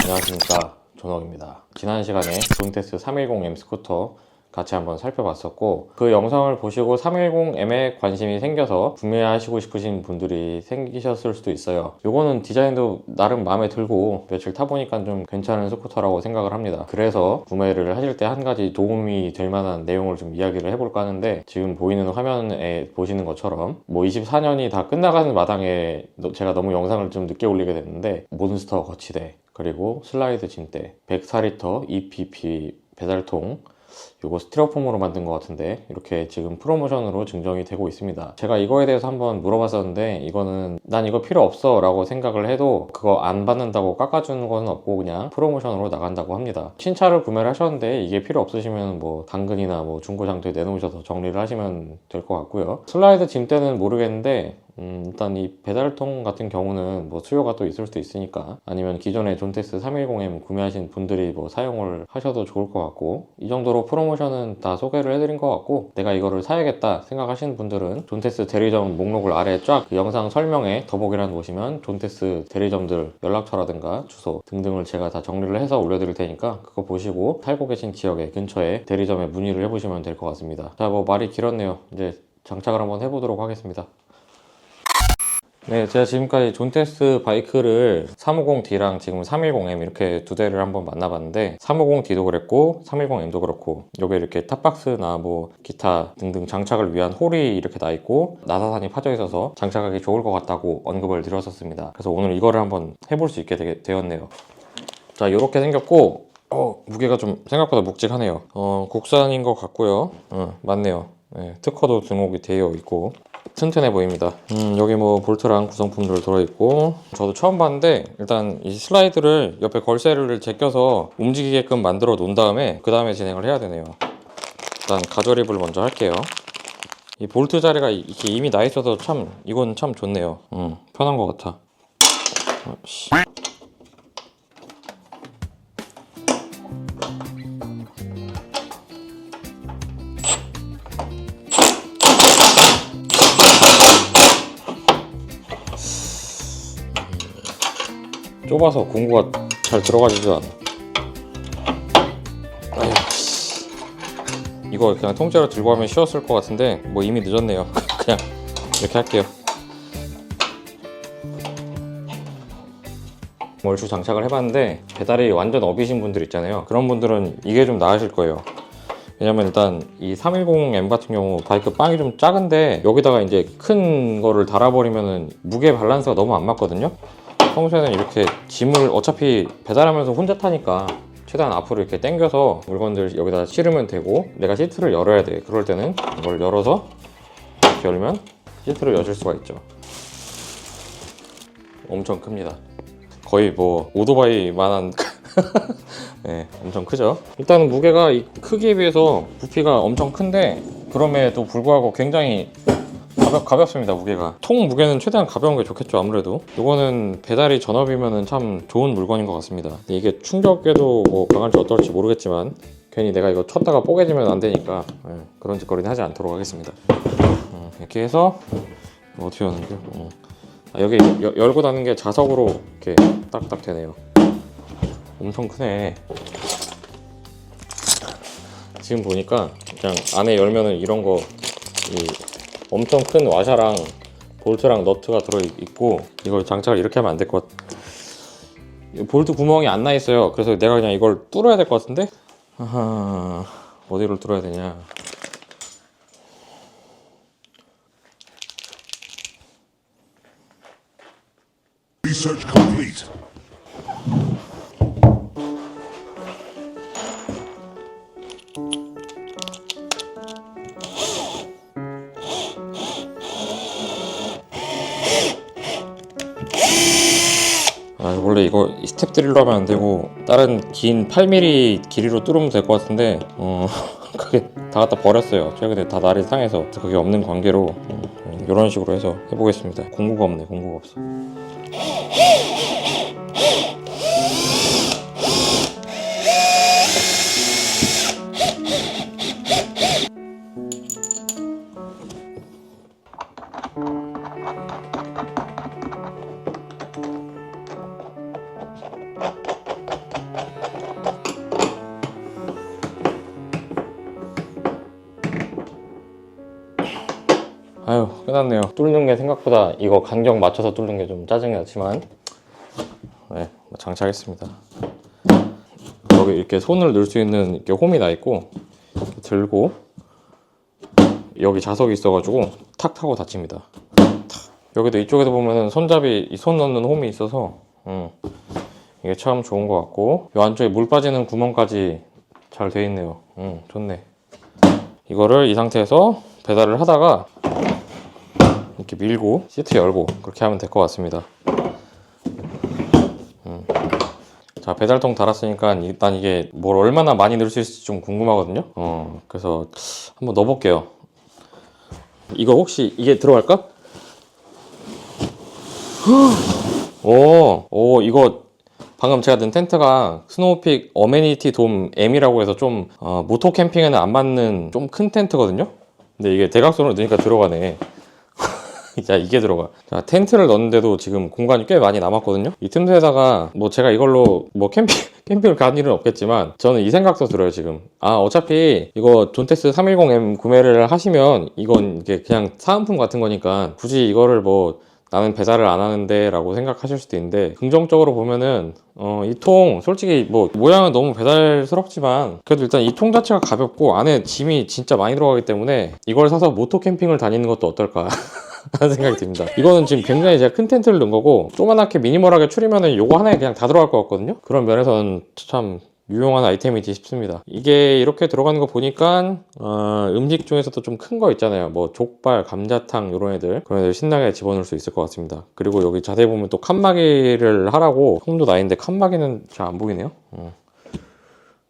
안녕하십니까. 존옥입니다. 지난 시간에 존테스 310M 스쿠터 같이 한번 살펴봤었고 그 영상을 보시고 310M에 관심이 생겨서 구매하시고 싶으신 분들이 생기셨을 수도 있어요. 요거는 디자인도 나름 마음에 들고 며칠 타보니까 좀 괜찮은 스쿠터라고 생각을 합니다. 그래서 구매를 하실 때 한 가지 도움이 될 만한 내용을 좀 이야기를 해볼까 하는데 지금 보이는 화면에 보시는 것처럼 뭐 24년이 다 끝나가는 마당에 너- 제가 너무 영상을 좀 늦게 올리게 됐는데 몬스터 거치대 그리고 슬라이드 짐대 104리터 EPP 배달통 요거 스티로폼으로 만든 것 같은데 이렇게 지금 프로모션으로 증정이 되고 있습니다. 제가 이거에 대해서 한번 물어봤었는데 이거는 난 이거 필요 없어 라고 생각을 해도 그거 안 받는다고 깎아주는 거는 없고 그냥 프로모션으로 나간다고 합니다. 신차를 구매를 하셨는데 이게 필요 없으시면 뭐 당근이나 뭐 중고장터에 내놓으셔서 정리를 하시면 될 것 같고요. 슬라이드 짐대는 모르겠는데 음, 일단 이 배달통 같은 경우는 뭐 수요가 또 있을 수도 있으니까 아니면 기존에 존테스 310M 구매하신 분들이 뭐 사용을 하셔도 좋을 것 같고 이 정도로 프로모션은 다 소개를 해드린 것 같고 내가 이거를 사야겠다 생각하시는 분들은 존테스 대리점 목록을 아래 쫙 그 영상 설명에 더보기란 보시면 존테스 대리점들 연락처라든가 주소 등등을 제가 다 정리를 해서 올려드릴 테니까 그거 보시고 살고 계신 지역에 근처에 대리점에 문의를 해보시면 될 것 같습니다. 자 뭐 말이 길었네요. 이제 장착을 한번 해보도록 하겠습니다 네, 제가 지금까지 존테스 바이크를 350D랑 지금 310M 이렇게 두 대를 한번 만나봤는데 350D도 그랬고 310M도 그렇고 여기 이렇게 탑박스나 뭐 기타 등등 장착을 위한 홀이 이렇게 나 있고 나사산이 파져 있어서 장착하기 좋을 것 같다고 언급을 드렸었습니다. 그래서 오늘 이거를 한번 해볼 수 있게 되, 되었네요. 자, 이렇게 생겼고 어, 무게가 좀 생각보다 묵직하네요. 어, 국산인 것 같고요. 어, 맞네요. 네, 특허도 등록이 되어 있고 튼튼해 보입니다. 음, 여기 뭐 볼트랑 구성품들 들어있고 저도 처음 봤는데 일단 이 슬라이드를 옆에 걸쇠를 제껴서 움직이게끔 만들어 놓은 다음에 그 다음에 진행을 해야 되네요. 일단 가조립을 먼저 할게요. 이 볼트 자리가 이렇게 이미 나 있어서 참 이건 참 좋네요. 음, 편한 것 같아. 어, 좁아서 공구가 잘 들어가지도 않아. 씨. 이거 그냥 통째로 들고 하면 쉬웠을 것 같은데 뭐 이미 늦었네요. 그냥 이렇게 할게요. 얼추 장착을 해봤는데 배달이 완전 업이신 분들 있잖아요. 그런 분들은 이게 좀 나으실 거예요. 왜냐면 일단 이 310M 같은 경우 바이크 빵이 좀 작은데 여기다가 이제 큰 거를 달아버리면은 무게 밸런스가 너무 안 맞거든요. 평소에는 이렇게 짐을 어차피 배달하면서 혼자 타니까 최대한 앞으로 이렇게 당겨서 물건들 여기다 실으면 되고 내가 시트를 열어야 돼. 그럴 때는 이걸 열어서 이렇게 열면 시트를 여실 수가 있죠. 엄청 큽니다. 거의 뭐 오토바이만한 네, 엄청 크죠. 일단은 무게가 이 크기에 비해서 부피가 엄청 큰데 그럼에도 불구하고 굉장히 가볍, 가볍습니다 무게가. 통 무게는 최대한 가벼운 게 좋겠죠 아무래도. 이거는 배달이 전업이면 참 좋은 물건인 것 같습니다. 이게 충격에도 뭐 강할지 어떨지 모르겠지만 괜히 내가 이거 쳤다가 뽀개지면 안 되니까 예, 그런 짓거리는 하지 않도록 하겠습니다. 음, 이렇게 해서 이거 어떻게 하는 거요? 어. 아, 여기 여- 열고 닫는 게 자석으로 이렇게 딱딱 되네요. 엄청 크네. 지금 보니까 그냥 안에 열면은 이런 거이 엄청 큰 와샤랑 볼트랑 너트가 들어있고 이걸 장착을 이렇게 하면 안 될 것 같아 이 볼트 구멍이 안 나 있어요. 그래서 내가 그냥 이걸 뚫어야 될 것 같은데? 아하 어디를 뚫어야 되냐? Research complete. 원래 이거 이 스텝 드릴로 하면 안 되고 다른 긴 8mm 길이로 뚫으면 될 것 같은데 어 그게 다 갖다 버렸어요. 최근에 다 날이 상해서 그게 없는 관계로 어, 이런 식으로 해서 해보겠습니다. 공구가 없네 공구가 없어 아유 끝났네요. 뚫는 게 생각보다 이거 간격 맞춰서 뚫는 게 좀 짜증이 났지만. 네뭐 장착했습니다. 여기 이렇게 손을 넣을 수 있는 이렇게 홈이 나 있고 들고 여기 자석이 있어가지고 탁 타고 닫힙니다. 탁. 여기도 이쪽에도 보면은 손잡이 이손 넣는 홈이 있어서 음, 이게 참 좋은 것 같고 이 안쪽에 물 빠지는 구멍까지 잘 돼 있네요. 음, 좋네. 이거를 이 상태에서 배달을 하다가 이렇게 밀고 시트 열고 그렇게 하면 될 것 같습니다. 음. 자 배달통 달았으니까 일단 이게 뭘 얼마나 많이 넣을 수 있을지 좀 궁금하거든요. 어 그래서 한번 넣어볼게요. 이거 혹시 이게 들어갈까? 오, 오 이거 방금 제가 든 텐트가 스노우픽 어메니티 돔 M이라고 해서 좀 어, 모토 캠핑에는 안 맞는 좀 큰 텐트거든요. 근데 이게 대각선으로 넣으니까 들어가네. 자 이게 들어가. 자 텐트를 넣는데도 지금 공간이 꽤 많이 남았거든요. 이 틈새에다가 뭐 제가 이걸로 뭐 캠핑 캠핑을 간 일은 없겠지만 저는 이 생각도 들어요 지금. 아 어차피 이거 존테스 310M 구매를 하시면 이건 이게 그냥 사은품 같은 거니까 굳이 이거를 뭐 나는 배달을 안 하는데 라고 생각하실 수도 있는데 긍정적으로 보면은 어, 이 통 솔직히 뭐 모양은 너무 배달스럽지만 그래도 일단 이 통 자체가 가볍고 안에 짐이 진짜 많이 들어가기 때문에 이걸 사서 모토 캠핑을 다니는 것도 어떨까 하는 생각이 듭니다 이거는 지금 굉장히 제가 큰 텐트를 넣은 거고 조그맣게 미니멀하게 추리면은 요거 하나에 그냥 다 들어갈 것 같거든요 그런 면에서는 참 유용한 아이템이지 싶습니다. 이게 이렇게 들어가는 거 보니까 어, 음식 중에서도 좀 큰 거 있잖아요. 뭐 족발, 감자탕 이런 애들 그런 애들 신나게 집어넣을 수 있을 것 같습니다. 그리고 여기 자세히 보면 또 칸막이를 하라고 홈도 나 있는데 칸막이는 잘 안 보이네요. 어.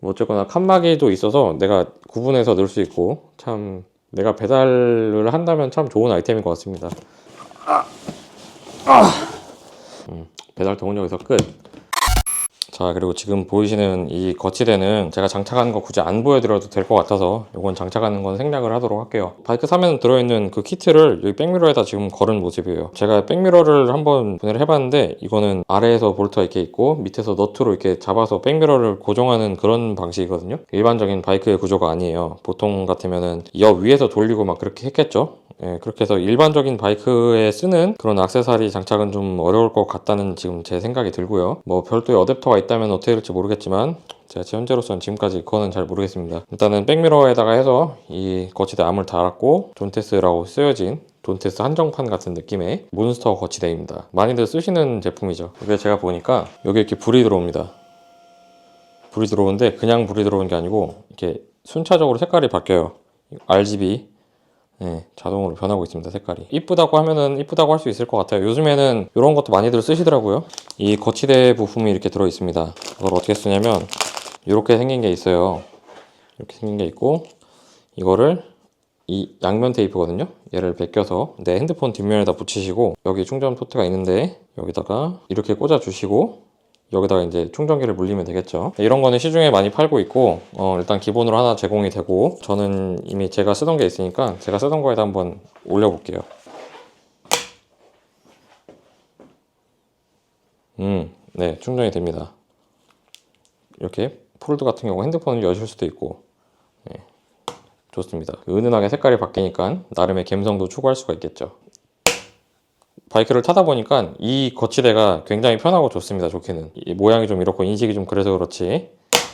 뭐 어쨌거나 칸막이도 있어서 내가 구분해서 넣을 수 있고 참 내가 배달을 한다면 참 좋은 아이템인 것 같습니다. 음, 배달 여기서 끝. 자 그리고 지금 보이시는 이 거치대는 제가 장착하는 거 굳이 안 보여드려도 될 것 같아서 이건 장착하는 건 생략을 하도록 할게요. 바이크 사면 들어있는 그 키트를 여기 백미러에다 지금 걸은 모습이에요. 제가 백미러를 한번 분해를 해봤는데 이거는 아래에서 볼트가 이렇게 있고 밑에서 너트로 이렇게 잡아서 백미러를 고정하는 그런 방식이거든요. 일반적인 바이크의 구조가 아니에요. 보통 같으면은 옆 위에서 돌리고 막 그렇게 했겠죠? 예, 그렇게 해서 일반적인 바이크에 쓰는 그런 악세사리 장착은 좀 어려울 것 같다는 지금 제 생각이 들고요. 뭐 별도의 어댑터가 있다면 어떻게 될지 모르겠지만 제가 제 현재로서는 지금까지 그거는 잘 모르겠습니다. 일단은 백미러에다가 해서 이 거치대 암을 달았고 존테스라고 쓰여진 존테스 한정판 같은 느낌의 몬스터 거치대입니다. 많이들 쓰시는 제품이죠. 이게 제가 보니까 여기 이렇게 불이 들어옵니다. 불이 들어오는데 그냥 불이 들어오는 게 아니고 이렇게 순차적으로 색깔이 바뀌어요. RGB 네, 자동으로 변하고 있습니다 색깔이. 이쁘다고 하면은 이쁘다고 할 수 있을 것 같아요. 요즘에는 이런 것도 많이들 쓰시더라고요. 이 거치대 부품이 이렇게 들어 있습니다. 이걸 어떻게 쓰냐면 이렇게 생긴 게 있어요. 이렇게 생긴 게 있고 이거를 이 양면 테이프거든요. 얘를 벗겨서 내 핸드폰 뒷면에다 붙이시고 여기 충전 포트가 있는데 여기다가 이렇게 꽂아 주시고 여기다가 이제 충전기를 물리면 되겠죠. 이런 거는 시중에 많이 팔고 있고 어, 일단 기본으로 하나 제공이 되고 저는 이미 제가 쓰던 게 있으니까 제가 쓰던 거에다 한번 올려볼게요. 음, 네, 충전이 됩니다. 이렇게 폴드 같은 경우 핸드폰을 여실 수도 있고 네, 좋습니다. 은은하게 색깔이 바뀌니까 나름의 감성도 추구할 수가 있겠죠. 바이크를 타다 보니까 이 거치대가 굉장히 편하고 좋습니다. 좋게는 이 모양이 좀 이렇고 인식이 좀 그래서 그렇지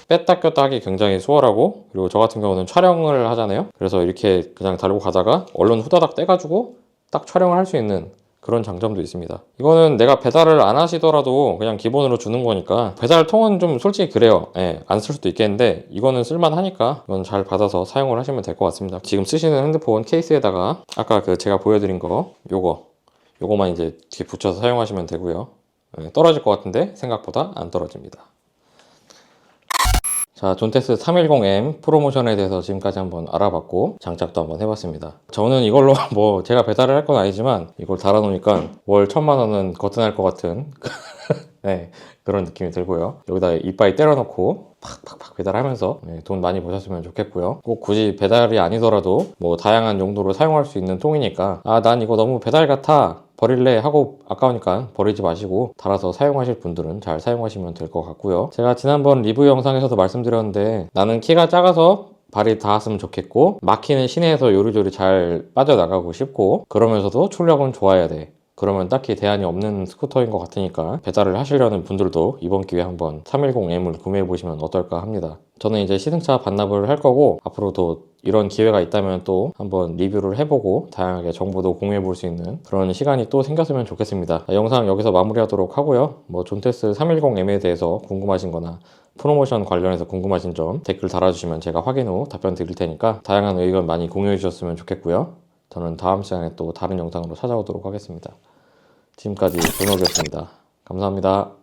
뺐다 꼈다 하기 굉장히 수월하고 그리고 저 같은 경우는 촬영을 하잖아요. 그래서 이렇게 그냥 달고 가다가 얼른 후다닥 떼가지고 딱 촬영을 할 수 있는 그런 장점도 있습니다. 이거는 내가 배달을 안 하시더라도 그냥 기본으로 주는 거니까 배달 통은 좀 솔직히 그래요. 예, 안 쓸 수도 있겠는데 이거는 쓸만하니까 이건 잘 받아서 사용을 하시면 될 것 같습니다. 지금 쓰시는 핸드폰 케이스에다가 아까 그 제가 보여드린 거 요거 요거만 이제 이렇게 붙여서 사용하시면 되고요. 예, 떨어질 것 같은데 생각보다 안 떨어집니다. 자, 존테스 310M 프로모션에 대해서 지금까지 한번 알아봤고 장착도 한번 해봤습니다. 저는 이걸로 뭐 제가 배달을 할 건 아니지만 이걸 달아놓으니까 월 천만 원은 거뜬할 것 같은 네, 그런 느낌이 들고요. 여기다 이빨 때려놓고 팍팍팍 배달하면서 네, 돈 많이 버셨으면 좋겠고요. 꼭 굳이 배달이 아니더라도 뭐 다양한 용도로 사용할 수 있는 통이니까 아 난 이거 너무 배달 같아 버릴래 하고 아까우니까 버리지 마시고 달아서 사용하실 분들은 잘 사용하시면 될 것 같고요. 제가 지난번 리뷰 영상에서도 말씀드렸는데 나는 키가 작아서 발이 닿았으면 좋겠고 막히는 시내에서 요리조리 잘 빠져나가고 싶고 그러면서도 출력은 좋아야 돼. 그러면 딱히 대안이 없는 스쿠터인 것 같으니까 배달을 하시려는 분들도 이번 기회에 한번 310M을 구매해 보시면 어떨까 합니다. 저는 이제 시승차 반납을 할 거고 앞으로도 이런 기회가 있다면 또 한번 리뷰를 해보고 다양하게 정보도 공유해 볼 수 있는 그런 시간이 또 생겼으면 좋겠습니다. 영상 여기서 마무리하도록 하고요. 뭐 존테스 310M에 대해서 궁금하신 거나 프로모션 관련해서 궁금하신 점 댓글 달아주시면 제가 확인 후 답변 드릴 테니까 다양한 의견 많이 공유해 주셨으면 좋겠고요. 저는 다음 시간에 또 다른 영상으로 찾아오도록 하겠습니다. 지금까지 존혁이었습니다. 감사합니다.